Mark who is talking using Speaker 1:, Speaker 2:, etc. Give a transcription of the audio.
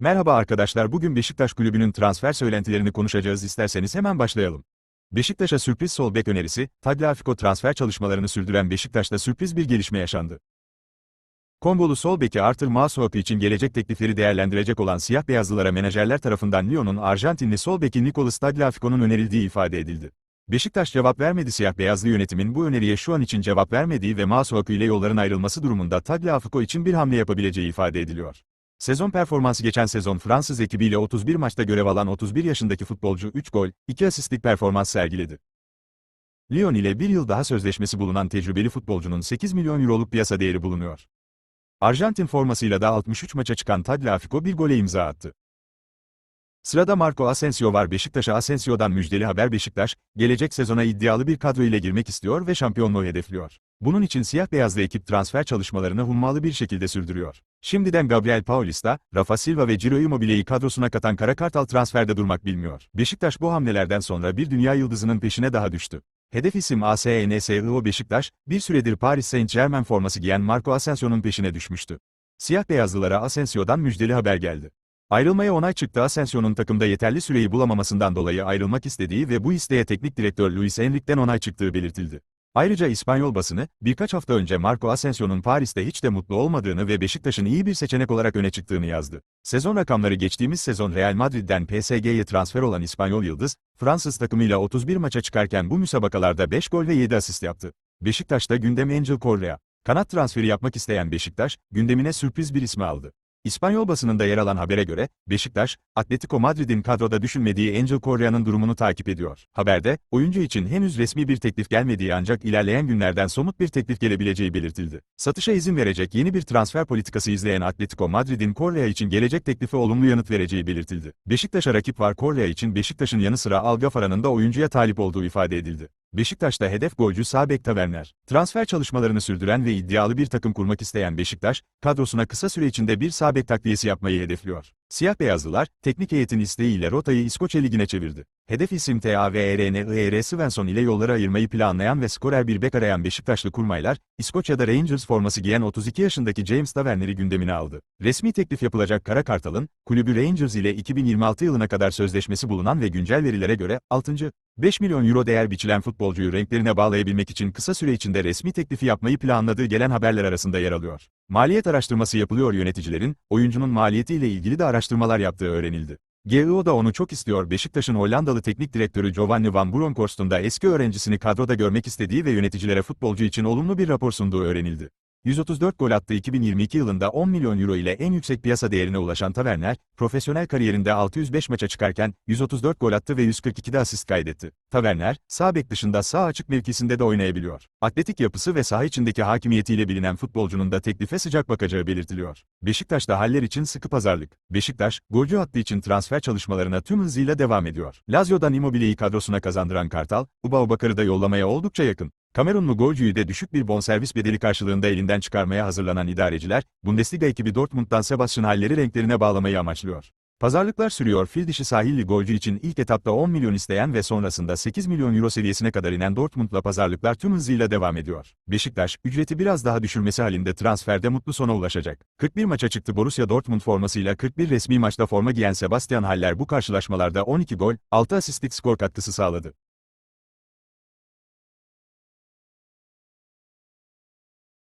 Speaker 1: Merhaba arkadaşlar bugün Beşiktaş Kulübü'nün transfer söylentilerini konuşacağız isterseniz hemen başlayalım. Beşiktaş'a sürpriz sol bek önerisi, Tagliafico transfer çalışmalarını sürdüren Beşiktaş'ta sürpriz bir gelişme yaşandı. Kongolu sol beki Arthur Masuaku için gelecek teklifleri değerlendirecek olan siyah beyazlılara menajerler tarafından Lyon'un Arjantinli sol beki Nicolas Tagliafico'nun önerildiği ifade edildi. Beşiktaş cevap vermedi siyah beyazlı yönetimin bu öneriye şu an için cevap vermediği ve Masuaku ile yolların ayrılması durumunda Tagliafico için bir hamle yapabileceği ifade ediliyor. Sezon performansı geçen sezon Fransız ekibiyle 31 maçta görev alan 31 yaşındaki futbolcu 3 gol, 2 asistlik performans sergiledi. Lyon ile bir yıl daha sözleşmesi bulunan tecrübeli futbolcunun 8 milyon euroluk piyasa değeri bulunuyor. Arjantin formasıyla da 63 maça çıkan Tagliafico bir gole imza attı. Sırada Marco Asensio var Beşiktaş'a Asensio'dan müjdeli haber Beşiktaş, gelecek sezona iddialı bir kadro ile girmek istiyor ve şampiyonluğu hedefliyor. Bunun için siyah beyazlı ekip transfer çalışmalarını hummalı bir şekilde sürdürüyor. Şimdiden Gabriel Paulista, Rafa Silva ve Ciro Immobile'yi kadrosuna katan Kara Kartal transferde durmak bilmiyor. Beşiktaş bu hamlelerden sonra bir dünya yıldızının peşine daha düştü. Hedef isim ASENSIO Beşiktaş, bir süredir Paris Saint-Germain forması giyen Marco Asensio'nun peşine düşmüştü. Siyah beyazlılara Asensio'dan müjdeli haber geldi. Ayrılmaya onay çıktı Asensio'nun takımda yeterli süreyi bulamamasından dolayı ayrılmak istediği ve bu isteğe teknik direktör Luis Enrique'den onay çıktığı belirtildi. Ayrıca İspanyol basını, birkaç hafta önce Marco Asensio'nun Paris'te hiç de mutlu olmadığını ve Beşiktaş'ın iyi bir seçenek olarak öne çıktığını yazdı. Sezon rakamları geçtiğimiz sezon Real Madrid'den PSG'ye transfer olan İspanyol Yıldız, Fransız takımıyla 31 maça çıkarken bu müsabakalarda 5 gol ve 7 asist yaptı. Beşiktaş'ta gündem Angel Correa. Kanat transferi yapmak isteyen Beşiktaş, gündemine sürpriz bir ismi aldı. İspanyol basınında yer alan habere göre, Beşiktaş, Atletico Madrid'in kadroda düşünmediği Angel Correa'nın durumunu takip ediyor. Haberde, oyuncu için henüz resmi bir teklif gelmediği ancak ilerleyen günlerden somut bir teklif gelebileceği belirtildi. Satışa izin verecek yeni bir transfer politikası izleyen Atletico Madrid'in Correa için gelecek teklifi olumlu yanıt vereceği belirtildi. Beşiktaş'a rakip var Correa için Beşiktaş'ın yanı sıra Algafara'nın da oyuncuya talip olduğu ifade edildi. Beşiktaş'ta hedef golcü Sabek Taverner. Transfer çalışmalarını sürdüren ve iddialı bir takım kurmak isteyen Beşiktaş, kadrosuna kısa süre içinde bir Sabek takviyesi yapmayı hedefliyor. Siyah beyazlılar, teknik heyetin isteğiyle rotayı İskoçya Ligi'ne çevirdi. Hedef isim TAVRNIR Svensson ile yolları ayırmayı planlayan ve skorer bir bek arayan Beşiktaşlı kurmaylar, İskoçya'da Rangers forması giyen 32 yaşındaki James Taverner'i gündemine aldı. Resmi teklif yapılacak Kara Kartal'ın, kulübü Rangers ile 2026 yılına kadar sözleşmesi bulunan ve güncel verilere göre 6. 5 milyon euro değer biçilen futbolcuyu renklerine bağlayabilmek için kısa süre içinde resmi teklifi yapmayı planladığı gelen haberler arasında yer alıyor. Maliyet araştırması yapılıyor yöneticilerin, oyuncunun maliyetiyle ilgili de araştırmalar yaptığı öğrenildi. GIO da onu çok istiyor Beşiktaş'ın Hollandalı teknik direktörü Giovanni van Bronckhorst'un da eski öğrencisini kadroda görmek istediği ve yöneticilere futbolcu için olumlu bir rapor sunduğu öğrenildi. 134 gol attı 2022 yılında 10 milyon euro ile en yüksek piyasa değerine ulaşan Taverner, profesyonel kariyerinde 605 maça çıkarken 134 gol attı ve 142 asist kaydetti. Taverner, sağ bek dışında sağ açık mevkisinde de oynayabiliyor. Atletik yapısı ve saha içindeki hakimiyetiyle bilinen futbolcunun da teklife sıcak bakacağı belirtiliyor. Beşiktaş'ta haller için sıkı pazarlık. Beşiktaş, golcü hattı için transfer çalışmalarına tüm hızıyla devam ediyor. Lazio'dan Immobile'yi kadrosuna kazandıran Kartal, Uba Bakar'ı da yollamaya oldukça yakın. Kamerunlu golcüyü de düşük bir bonservis bedeli karşılığında elinden çıkarmaya hazırlanan idareciler, Bundesliga ekibi Dortmund'dan Sebastian Haller'i renklerine bağlamayı amaçlıyor. Pazarlıklar sürüyor. Fil dişi sahilli golcü için ilk etapta 10 milyon isteyen ve sonrasında 8 milyon euro seviyesine kadar inen Dortmund'la pazarlıklar tüm hızıyla devam ediyor. Beşiktaş, ücreti biraz daha düşürmesi halinde transferde mutlu sona ulaşacak. 41 maça çıktı Borussia Dortmund formasıyla 41 resmi maçta forma giyen Sebastian Haller bu karşılaşmalarda 12 gol, 6 asistlik skor katkısı sağladı.